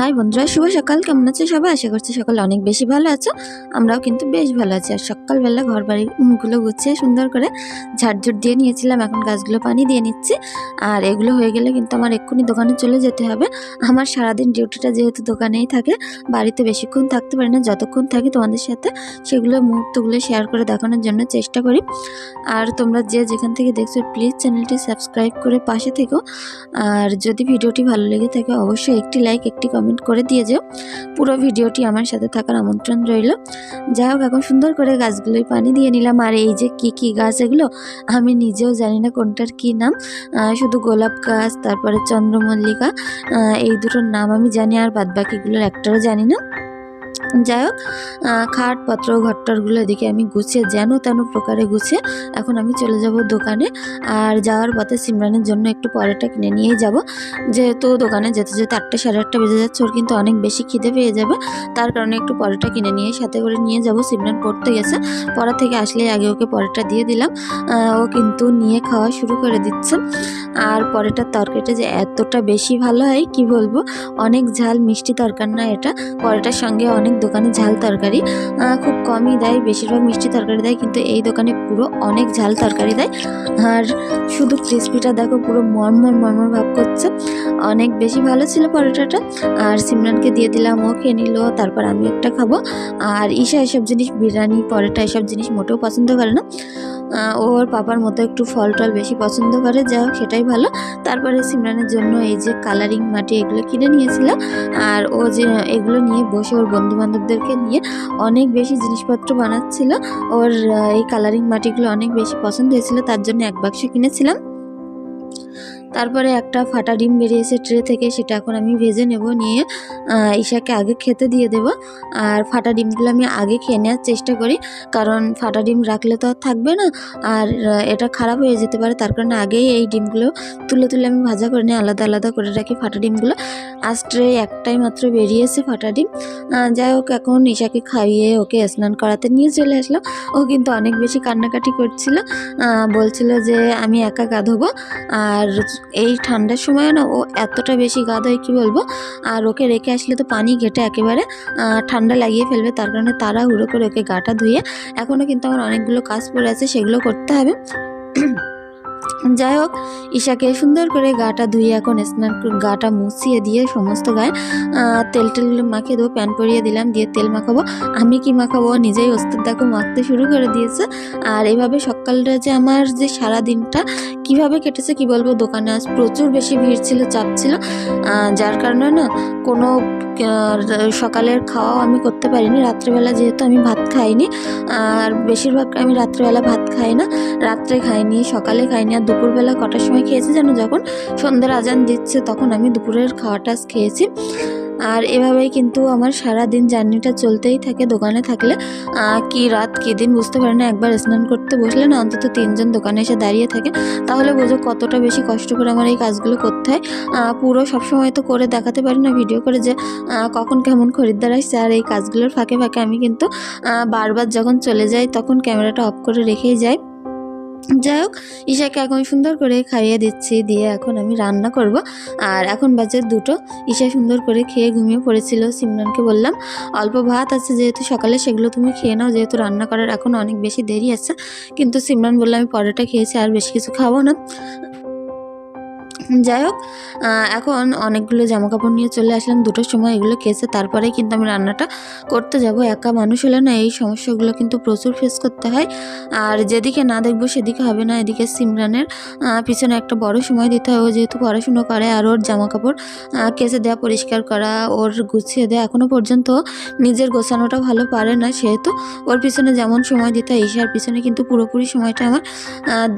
High বন্ধুরা, শুভ সকাল। কেমন আছে সবাই? আশা করছি সকাল অনেক বেশি ভালো আছো। আমরাও কিন্তু বেশ ভালো আছি। আর সকালবেলা ঘর বাড়িগুলো গুছিয়ে সুন্দর করে ঝাড়ঝুট দিয়ে নিয়েছিলাম। এখন গাছগুলো পানি দিয়ে নিচ্ছি। আর এগুলো হয়ে গেলে কিন্তু আমার এক্ষুনি দোকানে চলে যেতে হবে। আমার সারাদিন ডিউটিটা যেহেতু দোকানেই থাকে, বাড়িতে বেশিক্ষণ থাকতে পারি না। যতক্ষণ থাকি তোমাদের সাথে সেগুলো মুহূর্তগুলো শেয়ার করে দেখানোর জন্য চেষ্টা করি। আর তোমরা যে যেখান থেকে দেখছ প্লিজ চ্যানেলটি সাবস্ক্রাইব করে পাশে থেকো। আর যদি ভিডিওটি ভালো লেগে থাকে, অবশ্যই একটি লাইক একটি কমেন্ট করে দিয়ে যেও। পুরো ভিডিওটি আমার সাথে থাকার আমন্ত্রণ রইল। যাই হোক, এখন সুন্দর করে গাছগুলোই পানি দিয়ে নিলাম। আর এই যে কি কি গাছ এগুলো, আমি নিজেও জানি না কোনটার কি নাম। শুধু গোলাপ গাছ, তারপরে চন্দ্রমল্লিকা এই দুটোর নাম আমি জানি আর বাদবাকিগুলোর একটারও জানি না। যাই হোক খাটপত্র, ঘরটরগুলো এদিকে আমি গুছিয়ে, যেন তেন প্রকারে গুছিয়ে এখন আমি চলে যাব দোকানে। আর যাওয়ার পথে সিমরানের জন্য একটু পরোটা কিনে নিয়েই যাব। যেহেতু দোকানে যেতে যেতে আটটা সাড়ে আটটা বেজে যাচ্ছে, ওর কিন্তু অনেক বেশি খিদে পেয়ে যাবে। তার কারণে একটু পরোটা কিনে নিয়ে সাথে করে নিয়ে যাব। সিমরান পড়তে গেছে পড়া থেকে আসলে আগে ওকে পরোটা দিয়ে দিলাম। ও কিন্তু নিয়ে খাওয়া শুরু করে দিচ্ছে। আর পরোটার তরকারিটা যে এতটা বেশি ভালো হয়, কি বলব? অনেক ঝাল, মিষ্টি তরকার না এটা। পরোটার সঙ্গে অনেক দোকানে ঝাল তরকারি খুব কমই দেয়, বেশিরভাগ মিষ্টি তরকারি দেয়, কিন্তু এই দোকানে পুরো অনেক ঝাল তরকারি দেয়। আর শুধু ক্রিসপিটা দেখো, পুরো মরমর মরমর ভাব করছে। অনেক বেশি ভালো ছিল পরোটাটা। আর সিমরানকে দিয়ে দিলাম, ও খেয়ে নিল, তারপর আমি একটা খাব। আর ঈশা এসব জিনিস, বিরিয়ানি, পরোটা, এসব জিনিস মোটেও পছন্দ করে না। ওর পাপার মতো একটু ফল টল বেশি পছন্দ করে যা হোক, সেটাই ভালো। তারপরে সিমরানের জন্য এই যে কালারিং মাটি এগুলো কিনে নিয়েছিলাম আর ও যে এগুলো নিয়ে বসে ওর বন্ধু বান্ধবদেরকে নিয়ে অনেক বেশি জিনিসপত্র বানাচ্ছিল। ওর এই কালারিং মাটিগুলো অনেক বেশি পছন্দ হয়েছিল, তার জন্য এক বাক্স কিনেছিলাম। তারপরে একটা ফাটা ডিম বেরিয়েছে ট্রে থেকে, সেটা এখন আমি ভেজে নেব, নিয়ে ঈশাকে আগে খেতে দিয়ে দেব। আর ফাটা ডিমগুলো আমি আগে খেয়ে নেওয়ার চেষ্টা করি, কারণ ফাটা ডিম রাখলে তো আর থাকবে না, আর এটা খারাপ হয়ে যেতে পারে, তার কারণে আগেই এই ডিমগুলো তুলে তুলে আমি ভাজা করে নিই, আলাদা আলাদা করে রাখি ফাটা ডিমগুলো। আজ ট্রে একটাই মাত্র বেরিয়েছে ফাটা ডিম। যাই হোক, এখন ঈশাকে খাইয়ে ওকে স্নান করাতে নিয়ে চলে আসলাম। ও কিন্তু অনেক বেশি কান্নাকাটি করছিল বলছিল যে আমি একা গা ধোবো, আর এই ঠান্ডার সময় না ও এতটা বেশি গা হয় কী বলব? আর ওকে রেখে আসলে তো পানি ঘেটে একেবারে ঠান্ডা লাগিয়ে ফেলবে। তার কারণে তারা হুড়ো করে ওকে গাটা ধুয়ে এখনও কিন্তু আমার অনেকগুলো কাজ পড়ে আছে, সেগুলো করতে হবে। যাই হোক ঈশাকে সুন্দর করে গাটা ধুয়ে এখন স্নান গাটা মুছিয়ে দিয়ে সমস্ত গায়ে তেল টেলগুলো মাখিয়ে দেবো প্যান পরিয়ে দিলাম, দিয়ে তেল মাখাবো। আমি কি মাখাবো? নিজেই ওস্তাদ দেখো মাখতে শুরু করে দিয়েছে। আর এভাবে সকালটা যে আমার যে সারা দিনটা কীভাবে কেটেছে কি বলব? দোকানে আজ প্রচুর বেশি ভিড় ছিল, চাপ ছিল। যার কারণে না কোনো সকালের খাওয়া আমি করতে পারিনি। রাত্রেবেলা যেহেতু আমি ভাত খাইনি, আর বেশিরভাগ আমি রাত্রেবেলা ভাত খাই না, রাত্রে খাইনি, সকালে খাইনি আর দুপুরবেলা কটার সময় খেয়েছি যেন যখন সন্ধ্যের আজান দিচ্ছে তখন আমি দুপুরের খাওয়াটা খেয়েছি। আর এভাবেই কিন্তু আমার সারা দিন জার্নিটা চলতেই থাকে দোকানে থাকলে। কি রাত, কি দিন বুঝতে পারি না, একবার স্নান করতে বসলে না অন্তত তিনজন দোকানে এসে দাঁড়িয়ে থাকে। তাহলে বোঝো কতটা বেশি কষ্ট করে আমার এই কাজগুলো করতে হয়। পুরো সবসময় তো করে দেখাতে পারি না, ভিডিও করে যে কখন কেমন খরিদ্দার আসছে আর এই কাজগুলোর ফাঁকে ফাঁকে আমি কিন্তু বারবার যখন চলে যাই তখন ক্যামেরাটা অফ করে রেখেই যাই। যাই হোক, ঈশাকে এখন সুন্দর করে খাইয়ে দিচ্ছি, দিয়ে এখন আমি রান্না করব। আর এখন বাজে দুটো, ঈশা সুন্দর করে খেয়ে ঘুমিয়ে পড়েছিল, সিমরানকে বললাম, অল্প ভাত আছে যেহেতু সকালে সেগুলো তুমি খেয়ে নাও, যেহেতু রান্না করার এখন অনেক বেশি দেরি আছে। কিন্তু সিমরান বললাম আমি পরোটা খেয়েছি, আর বেশি কিছু খাব না। যাই হোক এখন অনেকগুলো জামা কাপড় নিয়ে চলে আসলাম। দুটোর সময় এগুলো কেসে তারপরে কিন্তু আমি রান্নাটা করতে যাব। একা মানুষ হলে না এই সমস্যাগুলো কিন্তু প্রচুর ফেস করতে হয়। আর যেদিকে না দেখব সেদিকে হবে না, এদিকে সিমরানের পিছনে একটা বড় সময় দিতে হয়। ও যেহেতু পড়াশুনো করে আর ওর জামা কাপড় কেসে দেওয়া পরিষ্কার করা, ওর গুছিয়ে দেওয়া এখনও পর্যন্ত নিজের গোছানোটা ভালো পারে না। সেহেতু ওর পিছনে যেমন সময় দিতে হয়, ঈশার পিছনে কিন্তু পুরোপুরি সময়টা আমার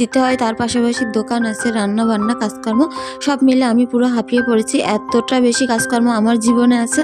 দিতে হয়। তার পাশাপাশি দোকান আছে রান্না বান্না কাজকর্ম। সব মিলে আমি পুরো হাঁপিয়ে পড়েছি। এতটা বেশি কাজকর্ম আমার জীবনে আছে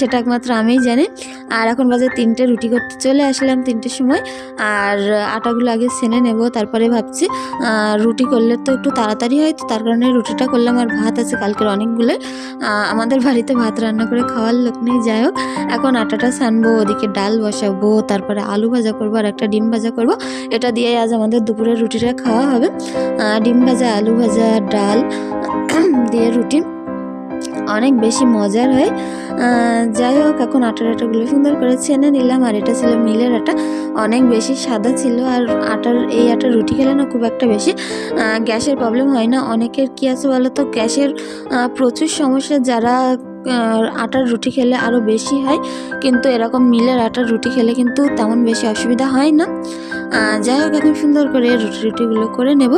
সেটা একমাত্র আমিই জানি। আর এখন বাজে তিনটে, রুটি করতে চলে আসলাম তিনটের সময়। আর আটাগুলো আগে সেনে নেব, তারপরে ভাবছি রুটি করলে তো একটু তাড়াতাড়ি হয়, তো তার কারণে রুটিটা করলাম আর ভাত আছে কালকের অনেকগুলো। আমাদের বাড়িতে ভাত রান্না করে খাওয়ার লোক নেই, যাই হোক। এখন আটাটা সানবো, ওদিকে ডাল বসাবো, তারপরে আলু ভাজা করব আর একটা ডিম ভাজা করব। এটা দিয়ে আজ আমাদের দুপুরের রুটিটা খাওয়া হবে। ডিম ভাজা, আলু ভাজা, ডাল দিয়ে রুটি অনেক বেশি মজার হয়। যাই হোক, এখন আটার আটাগুলো সুন্দর করে ছেনে নিলাম, আর এটা ছিল মিলের আটা। অনেক বেশি সাদা ছিল, আর আটার, এই আটার রুটি খেলে না খুব একটা বেশি গ্যাসের প্রবলেম হয় না। অনেকের কী আছে বলো তো, গ্যাসের প্রচুর সমস্যা। যারা আটার রুটি খেলে আরও বেশি হয়, কিন্তু এরকম মিলের আটার রুটি খেলে কিন্তু তেমন বেশি অসুবিধা হয় না। যাই হোক, এখন সুন্দর করে রুটি রুটিগুলো করে নেব।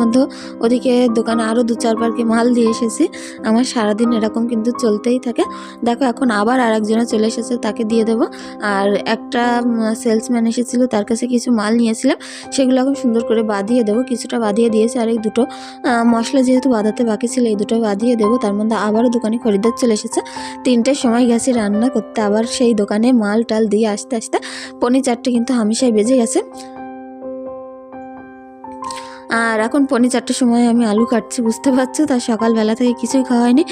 মধ্যে ওদিকে দোকানে আরও দু চারবার কি মাল দিয়ে এসেছি। আমার সারাদিন এরকম কিন্তু চলতেই থাকে। দেখো, এখন আবার আর একজনে চলে এসেছে, তাকে দিয়ে দেবো। আর একটা সেলসম্যান এসেছিল, তার কাছে কিছু মাল নিয়েছিলাম। সেগুলো এখন সুন্দর করে বাঁধিয়ে দেবো। কিছুটা বাঁধিয়ে দিয়েছি, আর এই দুটো মশলা যেহেতু বাঁধাতে বাকি ছিল, এই দুটো বাঁধিয়ে দেবো। তার মধ্যে আবারও দোকানে খরিদ্দার চলে এসেছে। তিনটের সময় গেছি রান্না করতে। আবার সেই দোকানে মাল টাল দিয়ে আসতে আসতে পনি চারটে কিন্তু হামেশাই বেজে গেছে। আর এখন পৌনে চারটের সময় আমি আলু কাটছি, বুঝতে পারছ? তার সকালবেলা থেকে কিছুই খাওয়া হয়নি।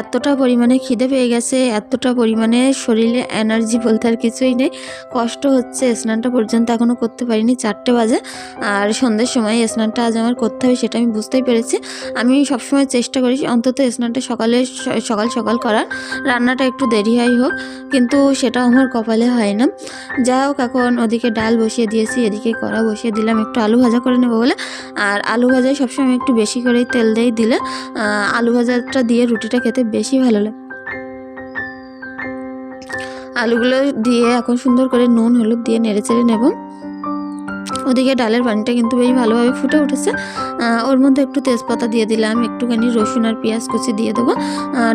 এতটা পরিমাণে খিদে পেয়ে গেছে, এতটা পরিমাণে শরীরে এনার্জি বলতে আর কিছুই নেই। কষ্ট হচ্ছে, স্নানটা পর্যন্ত এখনও করতে পারিনি, চারটে বাজে। আর সন্ধ্যের সময় স্নানটা আজ আমার করতে হবে সেটা আমি বুঝতেই পেরেছি। আমি সবসময় চেষ্টা করি অন্তত স্নানটা সকালে সকাল সকাল করার। রান্নাটা একটু দেরি হয় হোক, কিন্তু সেটা আমার কপালে হয় না। যা হোক, এখন ওদিকে ডাল বসিয়ে দিয়েছি, এদিকে কড়া বসিয়ে দিলাম, একটু আলু ভাজা করে নেব বলে। আর আলু ভাজায় সবসময় একটু বেশি করেই তেল দিয়ে দিলে আলু ভাজাটা দিয়ে রুটিটা খেতে বেশি ভালো লাগে। আলুগুলো দিয়ে এখন সুন্দর করে নুন, হলুদ দিয়ে নেড়ে চেড়ে নেব। ওদিকে ডালের পানিটা কিন্তু বেশ ভালোভাবে ফুটে উঠেছে। ওর মধ্যে একটু তেজপাতা দিয়ে দিলাম, একটুখানি রসুন আর পেঁয়াজ কুচি দিয়ে দেবো।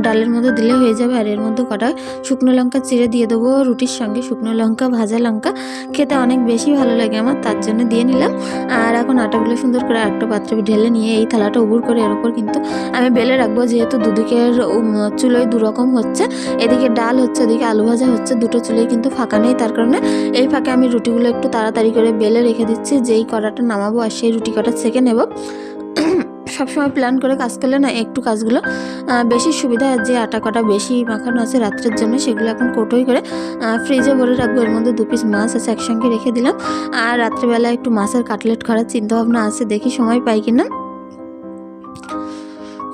ডালের মধ্যে দিলে হয়ে যাবে আর এর মধ্যে কটা শুকনো লঙ্কা চিড়ে দিয়ে দেবো রুটির সঙ্গে, শুকনো লঙ্কা, ভাজা লঙ্কা। খেতে অনেক বেশি ভালো লাগে আমার, তার জন্য দিয়ে নিলাম। আর এখন আটাগুলো সুন্দর করে একটা পাত্রে ঢেলে নিয়ে এই থালাটা উবুর করে এর উপর কিন্তু আমি বেলে রাখব, যেহেতু দুদিকের চুলোয় দু রকম হচ্ছে। এদিকে ডাল হচ্ছে, এদিকে আলু ভাজা হচ্ছে, দুটো চুলোই কিন্তু ফাঁকা নেই তার কারণে। এই ফাঁকে আমি রুটিগুলো একটু তাড়াতাড়ি করে বেলে রেখে দিচ্ছি। যেই কড়াটা নামাবো আর সেই রুটি কটা ছেঁকে নেব। সবসময় প্ল্যান করে কাজ করলে না, একটু কাজগুলো বেশি সুবিধা যে আটা কটা বেশি মাখানো আছে রাত্রের জন্য, সেগুলো এখন কোটোই করে ফ্রিজে ভরে রাখব। এর মধ্যে দু পিস মাছ আছে একসঙ্গে রেখে দিলাম। আর রাত্রেবেলা একটু মাছের কাটলেট করার চিন্তাভাবনা আছে, দেখি সময় পাই কিনা।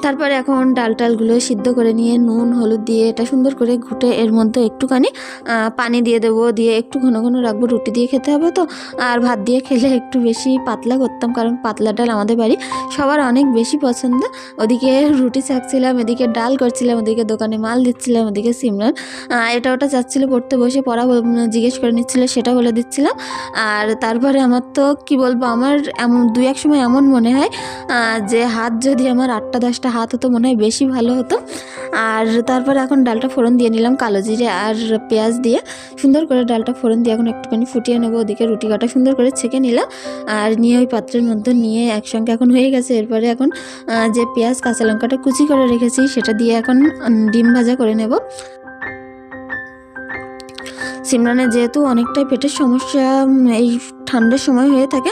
তারপরে এখন ডাল টালগুলো সিদ্ধ করে নিয়ে নুন, হলুদ দিয়ে এটা সুন্দর করে ঘুটে এর মধ্যে একটুখানি পানি দিয়ে দেবো, দিয়ে একটু ঘন ঘন রাখব, রুটি দিয়ে খেতে হবে তো। আর ভাত দিয়ে খেলে একটু বেশি পাতলা করতাম, কারণ পাতলা ডাল আমাদের বাড়ি সবার অনেক বেশি পছন্দ। ওদিকে রুটি চাকছিলাম এদিকে ডাল করছিলাম, ওদিকে দোকানে মাল দিচ্ছিলাম, ওদিকে সিমরান। এটা ওটা চাচ্ছিল পড়তে বসে, পড়া জিজ্ঞেস করে নিচ্ছিল সেটা বলে দিচ্ছিলাম। আর তারপরে আমার তো, কি বলব, আমার এমন দু এক সময় এমন মনে হয় যে হাত যদি আমার আটটা দশটা হাত হতো মনে হয় বেশি ভালো হতো। আর তারপর এখন ডালটা ফোড়ন দিয়ে নিলাম কালো জিরে আর পেঁয়াজ দিয়ে। সুন্দর করে ডালটা ফোড়ন দিয়ে এখন একটুখানি ফুটিয়ে নেব, ওদিকে রুটি কাটা সুন্দর করে ছেঁকে নিলাম। আর নিয়ে ওই পাত্রের মধ্যে নিয়ে একসঙ্গে এখন হয়ে গেছে। এরপরে এখন যে পেঁয়াজ, কাঁচা লঙ্কাটা কুচি করে রেখেছি, সেটা দিয়ে এখন ডিম ভাজা করে নেব। সিমরানের যেহেতু অনেকটাই পেটের সমস্যা এই ঠান্ডার সময় হয়ে থাকে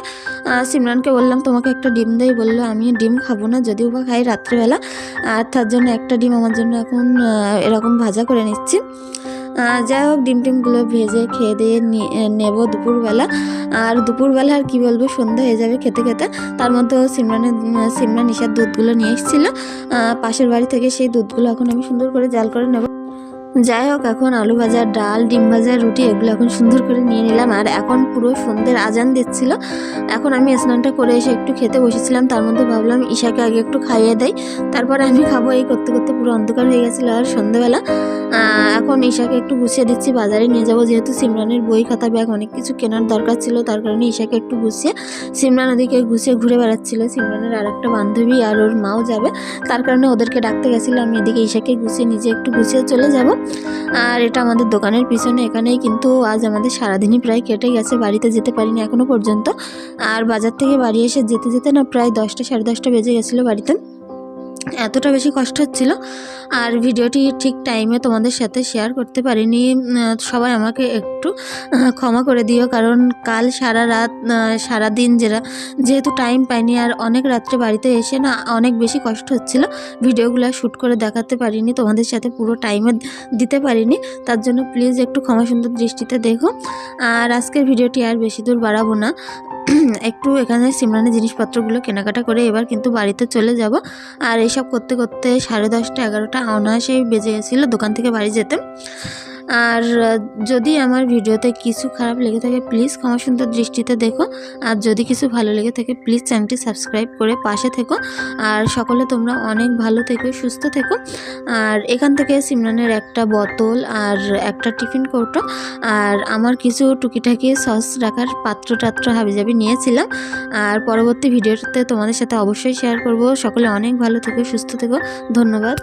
সিমরানকে বললাম, তোমাকে একটা ডিম দেয় বলল, আমি ডিম খাব না, যদিও বা খাই রাত্রেবেলা। আর তার জন্য একটা ডিম আমার জন্য এখন এরকম ভাজা করে নিচ্ছি। যাই হোক, ডিম টিমগুলো ভেজে খেয়ে দিয়ে নেব দুপুরবেলা। আর দুপুরবেলা আর কি বলব, সন্ধ্যা হয়ে যাবে খেতে খেতে। তার মধ্যেও সিমরানের, সিমরান নিশার দুধগুলো নিয়ে এসেছিল। পাশের বাড়ি থেকে সেই দুধগুলো এখন আমি সুন্দর করে জাল করে নেব। যাই হোক, এখন আলু ভাজা, ডাল, ডিম ভাজা, রুটি এগুলো এখন সুন্দর করে নিয়ে নিলাম। আর এখন পুরো সন্ধ্যের আজান দিচ্ছিল। এখন আমি স্নানটা করে এসে একটু খেতে বসেছিলাম। তার মধ্যে ভাবলাম ঈশাকে আগে একটু খাইয়ে দেয় তারপরে আমি খাব। এই করতে করতে পুরো অন্ধকার হয়ে গেছিল আর সন্ধ্যেবেলা। এখন ঈশাকে একটু গুছিয়ে দিচ্ছি। বাজারে নিয়ে যাব যেহেতু সিমরানের বই, খাতা ব্যাগ অনেক কিছু কেনার দরকার ছিল। তার কারণে ঈশাকে একটু গুছিয়ে সিমরান ওদিকে গুছিয়ে ঘুরে বেড়াচ্ছিল। সিমরানের আর একটা বান্ধবী আর ওর মাও যাবে। তার কারণে ওদেরকে ডাকতে গেছিল। আমি এদিকে ঈশাকে গুছিয়ে নিজে একটু গুছিয়ে চলে যাব। আর এটা আমাদের দোকানের পিছনে, এখানেই কিন্তু আজ আমাদের সারাদিনই প্রায় কেটে গেছে, বাড়িতে যেতে পারিনি এখনও পর্যন্ত। আর বাজার থেকে বাড়ি এসে যেতে যেতে না প্রায় দশটা সাড়ে দশটা বেজে গেছিল বাড়িতে। এতটা বেশি কষ্ট হচ্ছিল আর ভিডিওটি ঠিক টাইমে তোমাদের সাথে শেয়ার করতে পারিনি। সবাই আমাকে একটু ক্ষমা করে দিও কারণ কাল সারা রাত সারা দিন যেটা, যেহেতু টাইম পাইনি আর অনেক রাত্রে বাড়িতে এসে না অনেক বেশি কষ্ট হচ্ছিল, ভিডিওগুলো শ্যুট করে দেখাতে পারিনি, তোমাদের সাথে পুরো টাইমে দিতে পারিনি, তার জন্য প্লিজ একটু ক্ষমা সুন্দর দৃষ্টিতে দেখো। আর আজকের ভিডিওটি আর বেশি দূর বাড়াবো না। একটু এখানে সিমরানের জিনিসপত্রগুলো কেনাকাটা করে এবার কিন্তু বাড়িতে চলে যাব। আর এসব করতে করতে সাড়ে দশটা এগারোটা অনায়াসেই বেজে গেছিল দোকান থেকে বাড়ি যেতে। আর যদি আমার ভিডিওতে কিছু খারাপ লেগে থাকে প্লিজ ক্ষমা সুন্দর দৃষ্টিতে দেখো। আর যদি কিছু ভালো লেগে থাকে প্লিজ চ্যানেলটি সাবস্ক্রাইব করে পাশে থেকো। আর সকলে তোমরা অনেক ভালো থেকো, সুস্থ থেকো। আর এখান থেকে সিমরানের একটা বোতল আর একটা টিফিন কৌটো। আর আমার কিছু টুকিটাকি সস রাখার পাত্র টাত্র হাবিজাবি নিয়েছিলাম। আর পরবর্তী ভিডিওতে তোমাদের সাথে অবশ্যই শেয়ার করব। সকলে অনেক ভালো থেকো, সুস্থ থেকো। ধন্যবাদ।